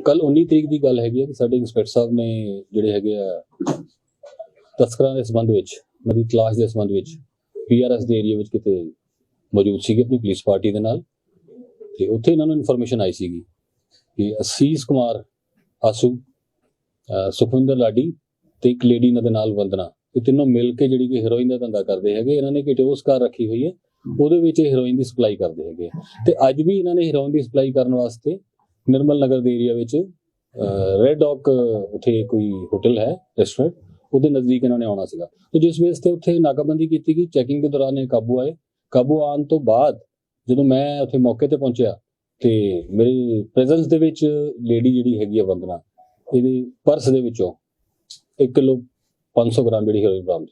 ਕੱਲ 19 ਤਰੀਕ ਦੀ ਗੱਲ ਹੈਗੀ ਹੈ ਕਿ ਸਾਡੇ ਇੰਸਪੈਕਟਰ ਸਾਹਿਬ ਨੇ ਜਿਹੜੇ ਹੈਗੇ ਆ ਤਸਕਰਾਂ ਦੇ ਸੰਬੰਧ ਵਿੱਚ ਮਦੀ ਤਲਾਸ਼ ਦੇ ਸੰਬੰਧ ਵਿੱਚ ਪੀਆਰਐਸ ਦੇ ਏਰੀਆ ਵਿੱਚ ਕਿਤੇ ਮੌਜੂਦ ਸੀਗੇ ਆਪਣੀ ਪੁਲਿਸ ਪਾਰਟੀ ਦੇ ਨਾਲ ਤੇ ਉੱਥੇ ਇਹਨਾਂ ਨੂੰ ਇਨਫੋਰਮੇਸ਼ਨ ਆਈ ਸੀਗੀ ਕਿ ਅਸੀਸ ਕੁਮਾਰ ਆਸੂ ਸੁਖਵਿੰਦਰ ਲਾਡੀ ਤੇ ਇੱਕ ਲੇਡੀ ਇਹਨਾਂ ਦੇ ਨਾਲ ਵੰਦਨਾ ਇਹ ਤਿੰਨੋਂ ਮਿਲ ਕੇ ਜਿਹੜੀ ਕਿ ਹੀਰੋਇਨ ਦਾ ਧੰਦਾ ਕਰਦੇ ਹੈਗੇ, ਇਹਨਾਂ ਨੇ ਕਿਟੋਸ ਕਾਰ ਰੱਖੀ ਹੋਈ ਹੈ, ਉਹਦੇ ਵਿੱਚ ਇਹ ਹੈਰੋਇਨ ਦੀ ਸਪਲਾਈ ਕਰਦੇ ਹੈਗੇ ਆ। ਤੇ ਅੱਜ ਵੀ ਇਹਨਾਂ ਨੇ ਹੀਰੋਇਨ ਦੀ ਸਪਲਾਈ ਕਰਨ ਵਾਸਤੇ ਨਿਰਮਲ ਨਗਰ ਦੇ ਏਰੀਆ ਵਿੱਚ ਰੈਡ ਡੌਕ ਉੱਥੇ ਕੋਈ ਹੋਟਲ ਹੈ ਰੈਸਟੋਰੈਂਟ ਉਹਦੇ ਨਜ਼ਦੀਕ ਇਹਨਾਂ ਨੇ ਆਉਣਾ ਸੀਗਾ। ਤੇ ਜਿਸ ਵੇਸ ਤੇ ਉੱਥੇ ਨਾਕਾਬੰਦੀ ਕੀਤੀ ਗਈ ਚੈਕਿੰਗ ਦੇ ਦੌਰਾਨ ਇਹ ਕਾਬੂ ਆਏ। ਕਾਬੂ ਆਉਣ ਤੋਂ ਬਾਅਦ ਜਦੋਂ ਮੈਂ ਉੱਥੇ ਮੌਕੇ ਤੇ ਪਹੁੰਚਿਆ ਤੇ ਮੇਰੀ ਪ੍ਰੈਜ਼ੈਂਸ ਦੇ ਵਿੱਚ ਲੇਡੀ ਜਿਹੜੀ ਹੈਗੀ ਆ ਵੰਦਨਾ, ਇਹਦੀ ਪਰਸ ਦੇ ਵਿੱਚੋਂ 1 ਕਿਲੋ 500 ਗ੍ਰਾਮ ਜਿਹੜੀ ਹੈਰੋਇਨ ਬਰਾਮਦ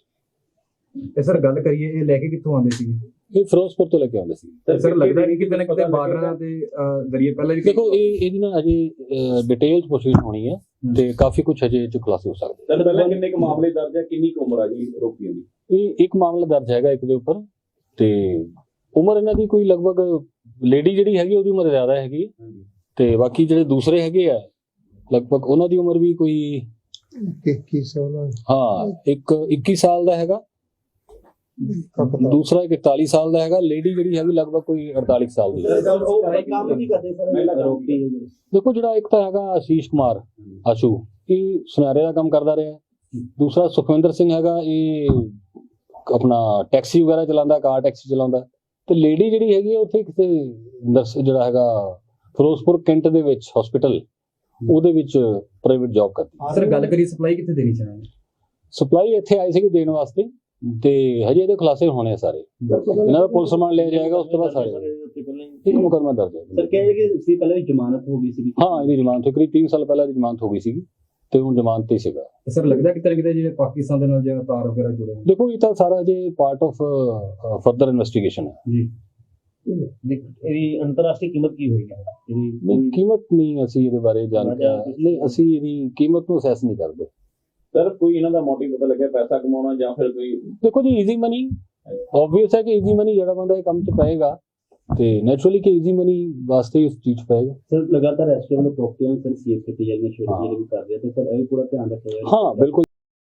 ਤੇ ਸਰ ਗੱਲ ਕਰੀਏ, ਇਹ ਲੈ ਕੇ ਕਿੱਥੋਂ ਆਉਂਦੇ ਸੀਗੇ? ਇਹ ਫਿਰੋਜ਼ਪੁਰ ਤੋਂ ਲੈ ਕੇ ਆਉਂਦੇ ਸੀ। ਤੇ ਸਰ ਲੱਗਦਾ ਨਹੀਂ ਕਿਤੇ ਨਾ ਕਿਤੇ ਬਾਰਡਰਾਂ ਦੇ ਜ਼ਰੀਏ ਪਹਿਲਾਂ ਵੀ ਦੇਖੋ ਇਹ ਇਹਦੀ ਨਾ ਅਜੇ ਡਿਟੇਲ ਪੁੱਛਗਿੱਛ ਹੋਣੀ ਹੈ। ਤੇ ਕਾਫੀ ਕੁਝ ਅਜੇ ਇਹ 'ਚ ਖੁਲਾਸੇ ਹੋ ਸਕਦੇ ਸਰ ਪਹਿਲਾਂ ਕਿੰਨੇ ਕੁ ਮਾਮਲੇ ਦਰਜ ਹੈ ਕਿੰਨੀ ਕੁ ਉਮਰ ਆ ਜੀ ਰੋਕੀਆਂ ਦੀ? ਇਹ ਇੱਕ ਮਾਮਲਾ ਦਰਜ ਹੈਗਾ ਇੱਕ ਦੇ ਉੱਪਰ ਤੇ ਉਮਰ ਇਹਨਾਂ ਦੀ ਕੋਈ ਲਗਭਗ ਲੇਡੀ ਜਿਹੜੀ ਹੈਗੀ ਉਹਦੀ ਉਮਰ ਜ਼ਿਆਦਾ ਹੈਗੀ ਤੇ ਬਾਕੀ ਜਿਹੜੇ ਦੂਸਰੇ ਹੈਗੇ ਆ ਲਗਭਗ ਉਹਨਾਂ ਦੀ ਉਮਰ ਵੀ ਕੋਈ ਇੱਕੀ ਸੌ ਹਾਂ ਇੱਕ 21 ਸਾਲ ਦਾ ਹੈਗਾ ਦੂਸਰਾ ਇੱਕ 41 ਸਾਲ ਦਾ ਹੈਗਾ ਲੇਡੀ ਜਿਹੜੀ ਹੈਗੀ ਲਗਭਗ ਕੋਈ 48 ਸਾਲ ਦੀ ਹੈ। ਕੰਮ ਕੀ ਕਰਦੇ ਸਰ ਰੋਕੀ ਦੇਖੋ ਜਿਹੜਾ ਇੱਕ ਤਾਂ ਹੈਗਾ ਆਸ਼ੀਸ਼ ਕੁਮਾਰ ਆਸ਼ੂ ਇਹ ਸੁਨਿਆਰੇ ਦਾ ਕੰਮ ਕਰਦਾ ਰਿਹਾ। ਦੂਸਰਾ ਸੁਖਵਿੰਦਰ ਸਿੰਘ ਹੈਗਾ ਇਹ ਆਪਣਾ ਟੈਕਸੀ ਵਗੈਰਾ ਚਲਾਉਂਦਾ ਕਾਰ ਟੈਕਸੀ ਚਲਾਉਂਦਾ। ਤੇ ਲੇਡੀ ਜਿਹੜੀ ਹੈਗੀ ਉੱਥੇ ਕਿਤੇ ਨਰਸ ਜਿਹੜਾ ਹੈਗਾ ਫਿਰੋਜ਼ਪੁਰ ਕੈਂਟ ਦੇ ਵਿੱਚ ਹਸਪੀਟਲ ਉਹਦੇ ਵਿੱਚ ਪ੍ਰਾਈਵੇਟ ਜੌਬ ਕਰਦੀ। ਸਰ ਗੱਲ ਕਰੀਏ ਸਪਲਾਈ ਕਿੱਥੇ ਦੇਣੀ ਚਾਹਾਂਗੇ ਸਪਲਾਈ ਇੱਥੇ ਆਈ ਸੀਗੀ ਦੇਣ ਵਾਸਤੇ। ਤੇ ਹਜੇ ਇਹਦੇ ਖੁਲਾਸੇ ਹੋਣੇ ਆ ਸਾਰੇ। ਇਹਨਾਂ ਦਾ ਪੁਲਿਸ ਰਿਮਾਂਡ ਲਿਆ ਜਾਏਗਾ ਉਸ ਤੋਂ ਬਾਅਦ ਸਾਰੇ ਇੱਕ ਮੁਕੱਦਮਾ ਦਰਜ ਹੈ ਸਰ ਕਹਿੰਦੇ ਕਿ ਸੀ ਪਹਿਲਾਂ ਵੀ ਜ਼ਮਾਨਤ ਹੋ ਗਈ ਸੀ ਹਾਂ ਇਹਦੀ ਜ਼ਮਾਨਤ ਹੋਈ। ਕਰੀਬ 3 ਸਾਲ ਪਹਿਲਾਂ ਦੀ ਜ਼ਮਾਨਤ ਹੋ ਗਈ ਸੀਗੀ ਤੇ ਹੁਣ ਜ਼ਮਾਨਤ ਤੇ ਹੀ ਸੀਗਾ ਸਰ ਲੱਗਦਾ ਕਿਤੇ ਨਾ ਕਿਤੇ ਜਿਹੜੇ ਪਾਕਿਸਤਾਨ ਦੇ ਨਾਲ ਜਿਹੜਾ ਤਾਰ ਵਗੈਰਾ ਜੁੜੇ ਦੇਖੋ ਇਹ ਤਾਂ ਸਾਰਾ ਜੇ ਪਾਰਟ ਆਫ ਫਰਦਰ ਇਨਵੈਸਟੀਗੇਸ਼ਨ ਹੈ। ਜੀ। ਇਹਦੀ ਅੰਤਰਰਾਸ਼ਟਰੀ ਕੀਮਤ ਕੀ ਹੋਈ? ਹੈ ਨਹੀਂ ਕੀਮਤ ਨਹੀਂ ਅਸੀਂ ਇਹਦੇ ਬਾਰੇ ਜਾਣਕਾਰੀ ਨਹੀਂ ਅਸੀਂ ਇਹਦੀ ਕੀਮਤ ਨੂੰ ਅਸੈਸ ਨਹੀਂ ਕਰਦੇ। ਸਰ ਕੋਈ ਇਹਨਾਂ ਦਾ ਮੋਟਿਵ ਪਤਾ ਲੱਗਿਆ ਪੈਸਾ ਕਮਾਉਣਾ ਜਾਂ ਫਿਰ ਕੋਈ ਦੇਖੋ ਜੀ ਈਜ਼ੀ ਮਨੀ ਆਬਵੀਅਸ ਹੈ ਕਿ ਈਜ਼ੀ ਮਨੀ ਜਿਹੜਾ ਬੰਦਾ ਇਹ ਕੰਮ 'ਚ ਪਏਗਾ ਤੇ ਨੈਚੁਰਲੀ ਕਿ ਈਜ਼ੀ ਮਨੀ ਵਾਸਤੇ ਉਸ ਚੀਜ਼ ਪਏਗਾ। ਸਰ ਲਗਾਤਾਰ ਐਸਟੀਐਮ ਨੂੰ ਪ੍ਰੋਪਰਟੀਆਂ ਸਰ ਸੀਐਸ ਕੀਤੀ ਜਾਂਦੀਆਂ ਸ਼ੇਅਰ ਹਾਂ। ਵੀ ਕਰ ਰਿਹਾ ਤੇ ਸਰ ਇਹ ਵੀ ਪੂਰਾ ਧਿਆਨ ਰੱਖਿਆ ਹਾਂ ਬਿਲਕੁਲ।